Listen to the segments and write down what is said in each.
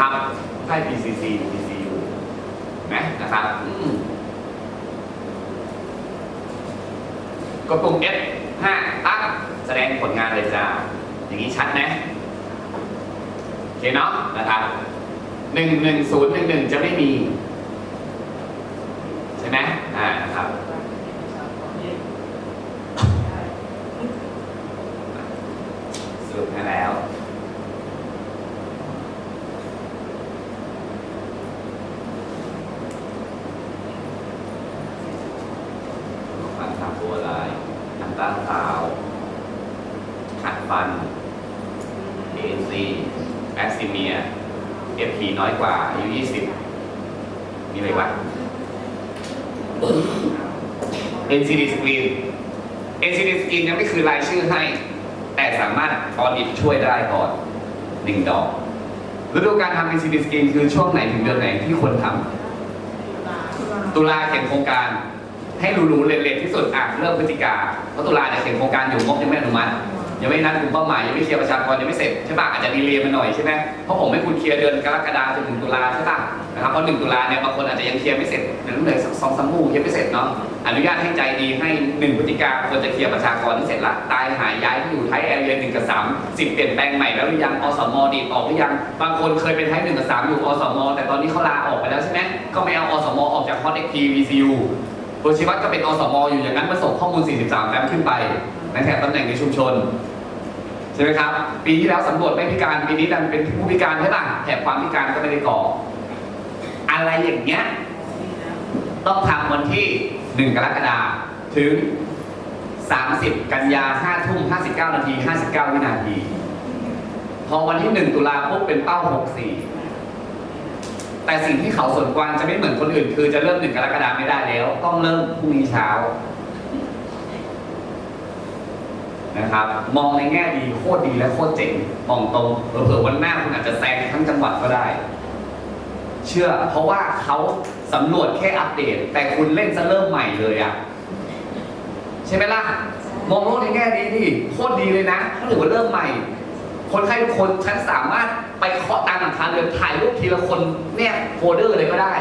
ครับไพ่ PCC PCU นไหมนะครับกดปุ่ม F 5ตั้งแสดงผลงานเลยจ้าอย่างนี้ชัดไหมโอเคเนาะนะครับหนึ่งหนึ่งศูนย์หนึ่งหนึ่งจะไม่มี ใช่ไหมอ่านะครับ สรุปให้แล้ว ฟันทำตัวลายอัน ต้าซาวด์ขัดฟัน ANC แอคซิเมีย FP น้อยกว่าอายุ 20 มีอะไรวะ NCD screen NCD screen ยังไม่คือรายชื่อให้ แต่สามารถออดิตช่วยได้ก่อนหนึ่งดอกฤดูการทำ NCD screen คือช่วงไหนถึงเดือนไหนที่ควรทำตุลาเขียนโครงการ ให้รู้ๆเร็วๆที่สุดอะเริ่มพฤศจิกาเพราะตุลาเนี่ยเขียนโครงการอยู่งบยังไม่อนุมัติยังไม่นัดกลุ่มเป้าหมายยังไม่เคลียร์ประชากรยังไม่เสร็จใช่ป่ะอาจจะดีเลย์มาหน่อยใช่ไหมเพราะผมให้คุณเคลียร์เดือนกรกฎาคมจนถึงตุลาใช่ป่ะนะครับเพราะหนึ่งตุลาเนี่ยบางคนอาจจะยังเคลียร์ไม่เสร็จเดี๋ยวเหลือสักสองสามมู่เคลียร์ไม่เสร็จเนาะอนุญาตให้ใจดีให้หนึ่งพฤศจิกาควรจะเคลียร์ประชากรที่เสร็จละตายหายย้ายที่อยู่ไทยแอร์เรียนหนึ่งกับสามสิบเปลี่ยนแปลงใหม่แล้วหรือยังอสมดีออกหรือยังบางคนเคยเป็นไทยหนึ่งกับสามอยู่อสม แต่ตอนนี้เขาลาออกไปแล้วใช่ไหมก็ไม่เอาอสมออกจากฮอตเอ็กทีวีซียู ตัวชี้วัดก็เป็นอสมอยู่อย่างนั้นมาส่งข้อมูล 43 แฟ้มขึ้นไป ในแถบตำแหน่งในชุมชน ใช่ไหมครับ ปีที่แล้วสำรวจไม่พิการปีนี้ดันเป็นผู้พิการใช่ป่ะแถบความพิการก็ไม่ได้ก่อ อะไรอย่างเงี้ยต้องทำวันที่ 1 กรกฎาคมถึง 30 กันยา5ทุ่ม59 นาที 59 วินาที พอวันที่ 1 ตุลาปุ๊บเป็นเป้า 64 แต่สิ่งที่เขาสวนกวางจะไม่เหมือนคนอื่น คือจะเริ่มหนึ่งกรกฎาคมไม่ได้แล้ว ต้องเริ่มพรุ่งนี้เช้านะครับ มองในแง่ดีโคตรดีและโคตรเจ๋งมองตรงเผื่อวันหน้าคุณอาจจะแซงทั้งจังหวัดก็ได้ เชื่อ เพราะว่าเขาสำรวจแค่อัปเดต แต่คุณเล่นจะเริ่มใหม่เลยอะใช่ไหมล่ะมองโลกในแง่ดีดิโคตรดีเลยนะถ้าถือว่าเริ่มใหม่ คนไข้ทุกคนฉันสามารถไปเคาะตามหลังคาเรือนถ่ายรูปทีละคนเนี่ยโฟลเดอร์เลยก็ได้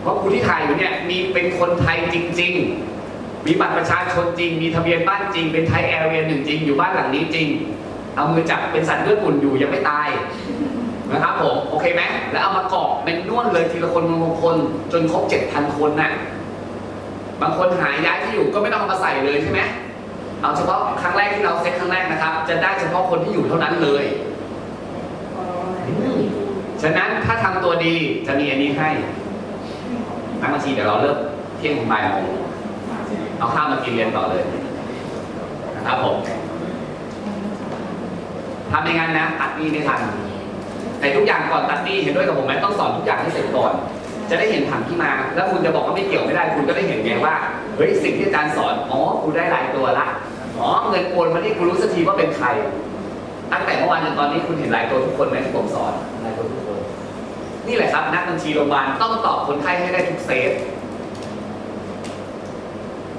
เพราะคุณที่ถ่ายอยู่เนี่ยมีเป็นคนไทยจริง ๆ มีบัตรประชาชนจริง มีทะเบียนบ้านจริง เป็นไทยแอร์เรียนหนึ่งจริง อยู่บ้านหลังนี้จริง เอามือจับเป็นสัตว์เลือดอุ่นอยู่ยังไม่ตายนะครับผมโอเคไหมแล้วเอามากรอกเป็นนวดเลยทีละคนบางคน จนครบเจ็ดพันคนน่ะบางคนหายย้ายที่อยู่ก็ไม่ต้องเอามาใส่เลยใช่ไหม เอาเฉพาะครั้งแรกที่เราเซ็ตครั้งแรกนะครับ จะได้เฉพาะคนที่อยู่เท่านั้นเลย ฉะนั้นถ้าทำตัวดีจะมีอันนี้ให้นักบัญชีเดี๋ยวเราเลิกเที่ยงบ่ายโมงเอาข้าวมากินเรียนต่อเลยนะครับผมทำอย่างนั้นนะตัดนี้ไม่ทันแต่ทุกอย่างก่อนตัดนี้เห็นด้วยกับผมไหมต้องสอนทุกอย่างให้เสร็จก่อน จะได้เห็นผังที่มา แล้วคุณจะบอกว่าไม่เกี่ยวไม่ได้ คุณก็ได้เห็นไงว่าเฮ้ยสิ่งที่อาจารย์สอนอ๋อกูได้หลายตัวละ อ๋อเงินโอนมาที่กูรู้สักทีว่าเป็นใคร ตั้งแต่เมื่อวานจนตอนนี้คุณเห็นหลายตัวทุกคนไหมที่ผมสอนหลายตัวทุกคน นี่แหละครับ นักบัญชีโรงพยาบาลต้องตอบคนไข้ให้ได้ทุกเซฟ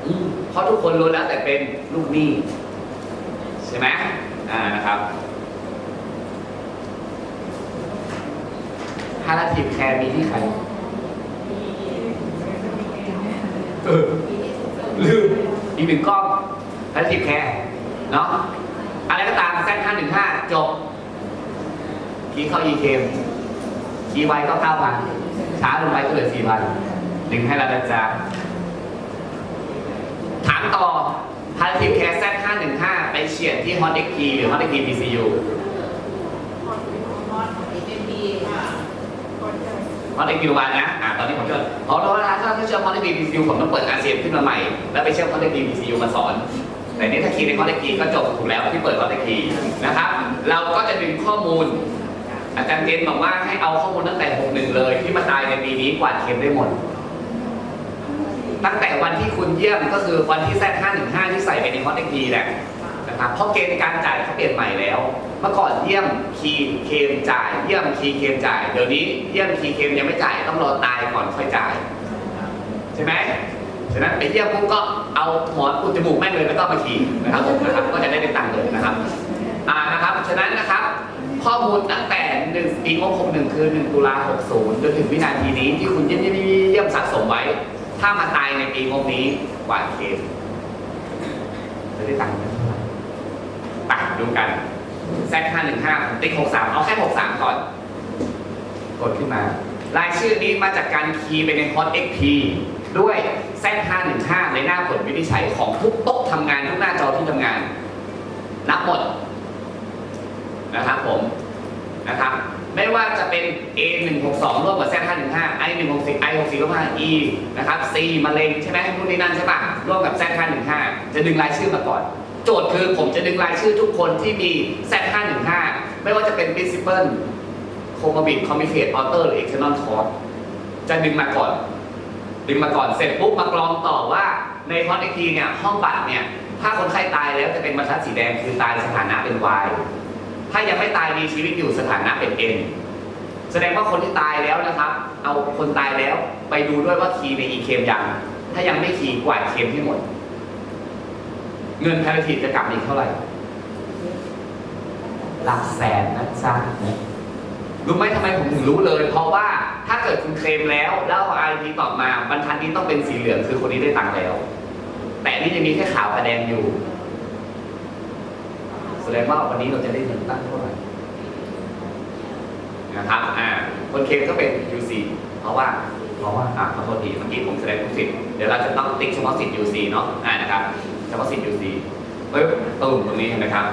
อืมเพราะทุกคนรู้แล้วแต่เป็นลูกหนี้ใช่ไหมอ่านะครับพาราทีฟแคร์มีที่ใครเออลืมอีกหนึ่งกล้อง พาราทีฟแคร์เนาะอะไรก็ตามแซนห้าหนึ่งห้าจบคีย์เข้า e เคมคีย์ไวก็เก้าพันช้าลงไปก็เหลือสี่พันดึงให้เรานะจ๊ะถามต่อพาราทีฟแคร์แซนห้าหนึ่งห้าไปเฉียดที่ฮอตเอ็กพีหรือฮอตเอ็กพีพีซียูฮอตเอ็กพีวันนะอ่าตอนนี้ผมเชื่อเพราะว่าถ้าเชื่อมฮอตเอ็กพีซียูผมต้องเปิดอาเซียนขึ้นมาใหม่ แล้วไปเชื่อมฮอตเอ็กพีซียูมาสอน แต่นี่ถ้าคีย์ในฮอตเอ็กพีก็จบถูกแล้วที่เปิดฮอตเอ็กพีนะครับ เราก็จะดึงข้อมูล อาจารย์เจนบอกว่าให้เอาข้อมูลตั้งแต่ 61 เลย ที่มาตายในปีนี้กวาดเข็มได้หมด ตั้งแต่วันที่คุณเยี่ยมก็คือวันที่แซด515 ที่ใส่ไปในฮอตเอ็กพีแหละนะครับเพราะเกณฑ์การจ่ายเขาเปลี่ยนใหม่แล้ว เมื่อก่อนเยี่ยมคีย์เคมจ่าย เยี่ยมคีย์เคมจ่าย เดี๋ยวนี้เยี่ยมคีย์เคมยังไม่จ่ายต้องรอตายก่อนค่อยจ่าย ใช่ไหม ฉะนั้นไปเยี่ยมปุ๊บก็เอาหมอนอุดจมูกแม่งเลยแล้วก็มาขี่นะครับผมนะครับก็จะได้ได้ตังค์เลยนะครับอ่านะครับฉะนั้นนะครับข้อมูลตั้งแต่หนึ่งปีงบ61คือ 1 ตุลา 60 จนถึงวินาทีนี้ที่คุณเยี่ยมเยี่ยมเยี่ยมสะสมไว้ ถ้ามาตายในปีงบนี้กว่าเคสจะได้ตังค์เท่าไหร่ไปดูกัน Z515 ผมติ๊ก63 เอาแค่ 63 ก่อน กดขึ้นมา รายชื่อนี้มาจากการคีย์ไปในคอร์ส XP ด้วย Z515 ในหน้าผลวินิจฉัยของทุกโต๊ะทำงานทุกหน้าจอที่ทำงาน นับหมดนะครับผมนะครับไม่ว่าจะเป็น A 1 6 2ร่วมกับ Z 5 1 5 I 1 6 0 I 6 4ร่วมกับ E นะครับ C มะเร็งใช่ไหมนู่นนี่นั่นใช่ปะร่วมกับ Z 5 1 5จะดึงรายชื่อมาก่อน โจทย์คือผมจะดึงรายชื่อทุกคนที่มี Z 5 1 5ไม่ว่าจะเป็น Principal Comorbid Communicate Author หรือ External Cause จะดึงมาก่อน ดึงมาก่อนเสร็จปุ๊บมากรองต่อว่าในฮอตอีกทีเนี่ยห้องบัตรเนี่ยถ้าคนไข้ตายแล้วจะเป็นบรรทัดสีแดงคือตายสถานะเป็น Y ถ้ายังไม่ตายมีชีวิตอยู่สถานะเป็น N แสดงว่าคนที่ตายแล้วนะครับ เอาคนตายแล้วไปดูด้วยว่าคีย์ใน e เคมยัง ถ้ายังไม่คีย์กวาดเคมให้หมด เงินพาราทีจะกลับอีกเท่าไหร่ หลักแสนนะจ๊ะ รู้ไหมทำไมผมถึงรู้เลย เพราะว่าถ้าเกิดคุณเคลมแล้ว แล้วไอทีตอบมาบรรทัดนี้ต้องเป็นสีเหลืองคือคนนี้ได้ตังค์แล้ว แต่อันนี่ยังมีแค่ขาวกับแดงอยู่ แสดงว่าวันนี้เราจะได้เงินตั้งเท่าไหร่นะครับอ่าคนเคลมก็เป็น UC เพราะว่าเพราะว่าอ่าขอโทษทีเมื่อกี้ผมแสดงทุกสิทธิ์เดี๋ยวเราจะต้องติ๊กเฉพาะสิทธิ์ UC เนาะอ่านะครับเฉพาะสิทธิ์ UC ปึ๊บตุ่มตรงนี้เห็นไหมครับ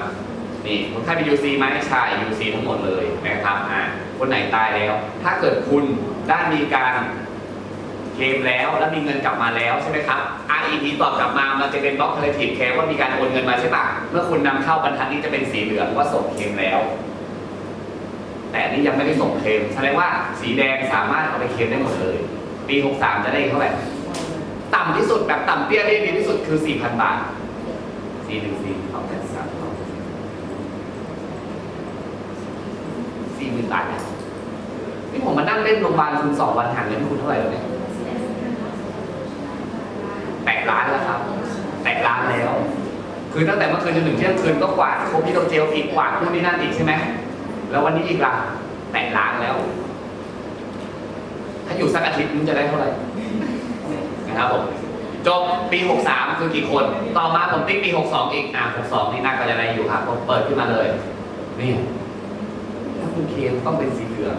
นี่คนไข้เป็น UC ไหมใช่ UC ทั้งหมดเลยนะครับอ่าคนไหนตายแล้ว ถ้าเกิดคุณได้มีการเคลมแล้วแล้วมีเงินกลับมาแล้วใช่ไหมครับ REP ตอบกลับมา มันจะเป็นบล็อก Relative Care ว่ามีการโอนเงินมาใช่ปะเมื่อคุณนำเข้าบรรทัดนี้จะเป็นสีเหลืองว่าส่งเคลมแล้ว แต่นนี้ยังไม่ได้ส่งเคลมแสดงว่าสีแดงสามารถเอาไปเคลมได้หมดเลย ปี 63 จะได้เท่าไหร่ต่ำที่สุดแบบต่ำเตี้ยได้ดีที่สุดคือ 4,000 บาท4 1 4เอาแต่3เอา สี่หมื่นบาทนะนี่ผมมานั่งเล่นโรงพยาบาลคุณสองวันห่างเงินคุณเท่าไหร่แล้วเนี่ยแตะล้านแล้วครับ แตะล้านแล้ว คือตั้งแต่เมื่อคืนจนถึงเที่ยงคืนก็กวาดโคพิโดเจลอีกกวาดนู่นนี่นั่นอีกใช่ไหมแล้ววันนี้อีกละแตะล้านแล้ว ถ้าอยู่สักอาทิตย์มันจะได้เท่าไหร่นะครับผมจบปี 63 คือกี่คน ต่อมาผมติ๊กปี 62 อีก อะ62 นี่น่าก็จะได้อยู่ครับผมเปิดขึ้นมาเลย นี่ ลมต้องเป็นสีเหลือง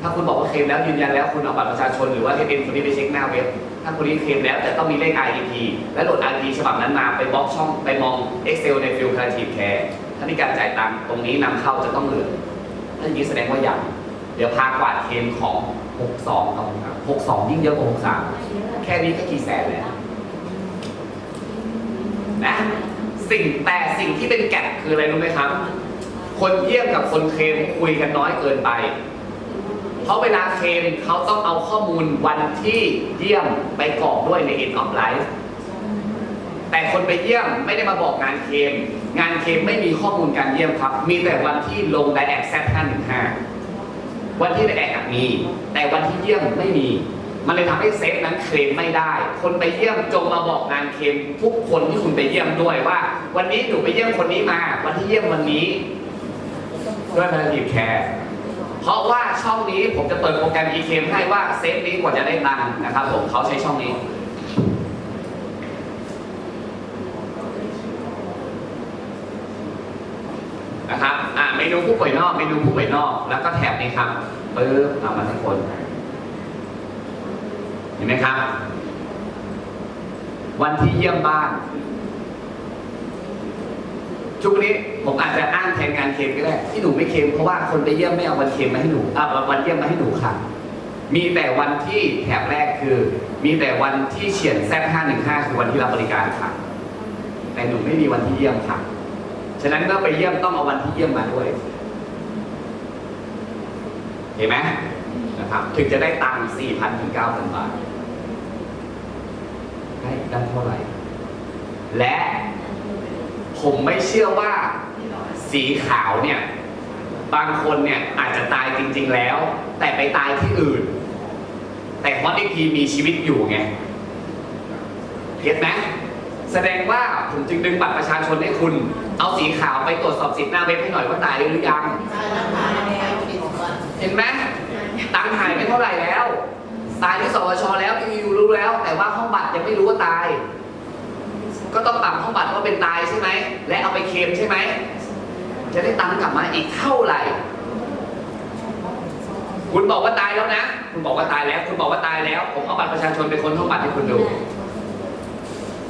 ถ้าคุณบอกว่าเคลมแล้วยืนยันแล้วคุณเอาบัตรประชาชนหรือว่าเทเอ็นคนนี้ไปเช็คหน้าเว็บ ถ้าคุณนี้เคลมแล้วแต่ต้องมีเลข IDP และโหลด IDP ฉบับนั้นมาไปบล็อกช่องไปมอง Excel ในฟิล Creative Care ถ้ามีการจ่ายตังค์ตรงนี้นำเข้าจะต้องเหลืองถ้าอย่างนี้แสดงว่าอย่างเดี๋ยวพากวาดเคลมของ 62เอาครับ62 ยิ่งเยอะกว่า 63 แค่นี้ก็กี่แสนแล้วนะสิ่งแต่สิ่งที่เป็นแกะคืออะไรรู้ไหมครับ คนเยี่ยมกับคนเคลมคุยกันน้อยเกินไป เพราะเวลาเคลมเขาต้องเอาข้อมูลวันที่เยี่ยมไปกรอกด้วยใน end of life แต่คนไปเยี่ยมไม่ได้มาบอกงานเคลมงานเคลมไม่มีข้อมูลการเยี่ยมครับ มีแต่วันที่ลงไดแอคแซ515วันที่ไดแอคมี แต่วันที่เยี่ยมไม่มี มันเลยทำให้เซฟนั้นเคลมไม่ได้ คนไปเยี่ยมจงมาบอกงานเคลมทุกคนที่คุณไปเยี่ยมด้วยว่า วันนี้หนูไปเยี่ยมคนนี้มา วันที่เยี่ยมวันนี้ ด้วยพาราทีแคร์เพราะว่าช่องนี้ผมจะเปิดโปรแกรม e c m ให้ว่าเซฟนี้กว่าจะได้ตังค์นะครับผมเขาใช้ช่องนี้นะครับอ่าเมนูผู้ป่วยนอกเมนูผู้ป่วยนอก แล้วก็แถบนี้ครับปึ๊บเอามาทุกคน เห็นไหมครับ วันที่เยี่ยมบ้าน ชุกวันนี้ผมอาจจะอ้างแทนงานเคลมก็ได้ ที่หนูไม่เคลมเพราะว่าคนไปเยี่ยมไม่เอาวันเคลมมาให้หนูอ่าวันเยี่ยมมาให้หนูค่ะ มีแต่วันที่แถบแรกคือ มีแต่วันที่เฉียนแซห้าหนึ่งห้าคือวันที่รับบริการค่ะ แต่หนูไม่มีวันที่เยี่ยมค่ะ ฉะนั้นเมื่อไปเยี่ยมต้องเอาวันที่เยี่ยมมาด้วย เห็นไหมนะครับถึงจะได้ตังค์4,000ถึง9,000บาทให้ได้เท่าไหร่ และ ผมไม่เชื่อว่าสีขาวเนี่ย บางคนเนี่ยอาจจะตายจริง ๆแล้ว แต่ไปตายที่อื่น แต่ฮอตอีกทีมีชีวิตอยู่ไงเก็ตไหมแสดงว่าผมจึงดึงบัตรประชาชนให้คุณ เอาสีขาวไปตรวจสอบสิทธิ์หน้าเว็บให้หน่อยว่าตายหรือยังเห็นไหมตังหายไปเท่าไหร่แล้ว ตายที่สวชแล้วพียูรู้แล้ว แต่ว่าห้องบัตรยังไม่รู้ว่าตาย ก็ต้องตัดห้องบัตรว่าเป็นตายใช่ไหม และเอาไปเค็มใช่ไหม จะได้ตังค์กลับมาอีกเท่าไหร่ คุณบอกว่าตายแล้วนะ คุณบอกว่าตายแล้ว คุณบอกว่าตายแล้ว ผมเอาบัตรประชาชนเป็นคนห้องบัตรให้คุณดู